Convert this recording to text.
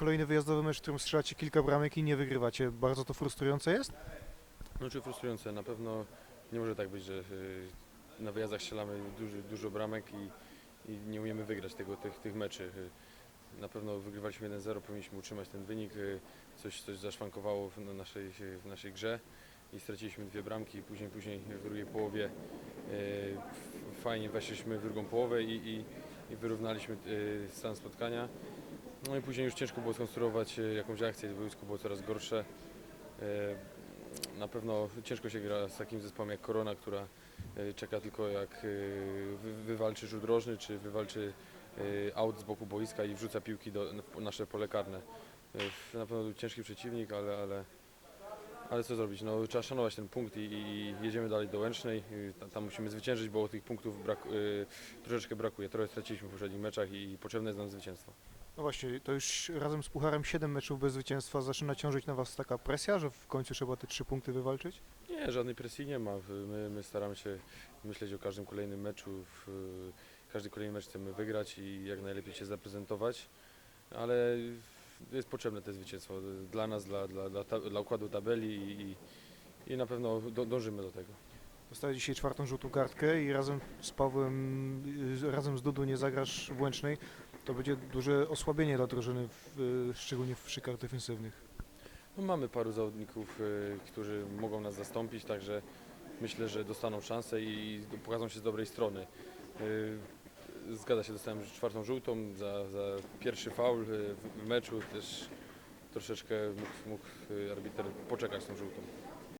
kolejny wyjazdowy mecz, w którym strzelacie kilka bramek i nie wygrywacie. Bardzo to frustrujące jest? No czy frustrujące, na pewno nie może tak być, że y, na wyjazdach strzelamy dużo, dużo bramek i, i nie umiemy wygrać tego, tych, tych meczy. Na pewno wygrywaliśmy 1-0, powinniśmy utrzymać ten wynik, coś, coś zaszwankowało w na- naszej, w naszej grze i straciliśmy dwie bramki, później, później w drugiej połowie y, fajnie weszliśmy w drugą połowę i, i, i wyrównaliśmy y, stan spotkania. No i później już ciężko było skonstruować y, jakąś akcję, boisko było coraz gorsze. Y, Na pewno ciężko się gra z takim zespołem jak Korona, która y, czeka tylko jak wy- wywalczy rzut rożny, czy wywalczy aut z boku boiska i wrzuca piłki do nasze pole karne. Na pewno ciężki przeciwnik, ale, ale, ale co zrobić? No, trzeba szanować ten punkt i, i jedziemy dalej do Łęcznej. Y, ta- Tam musimy zwyciężyć, bo tych punktów brak, y, troszeczkę brakuje. Trochę straciliśmy w poprzednich meczach i potrzebne jest nam zwycięstwo. No właśnie, to już razem z Pucharem 7 meczów bez zwycięstwa. Zaczyna ciążyć na Was taka presja, że w końcu trzeba te trzy punkty wywalczyć? Nie, żadnej presji nie ma. My, my staramy się myśleć o każdym kolejnym meczu. W, każdy kolejny mecz chcemy wygrać i jak najlepiej się zaprezentować, ale jest potrzebne to zwycięstwo dla nas, dla, dla, dla, ta, dla układu tabeli i, i, na pewno do, dążymy do tego. Dostałeś dzisiaj czwartą żółtą kartkę i razem z Pawłem, y, razem z Dudu nie zagrasz w Łęcznej. To będzie duże osłabienie dla drużyny, w, y, szczególnie w szykach defensywnych. No, mamy paru zawodników, y, którzy mogą nas zastąpić, także myślę, że dostaną szansę i pokażą się z dobrej strony. Zgadza się, dostałem czwartą żółtą za, za pierwszy faul y, w- w meczu. Też troszeczkę mógł, mógł y, arbiter poczekać z tą żółtą.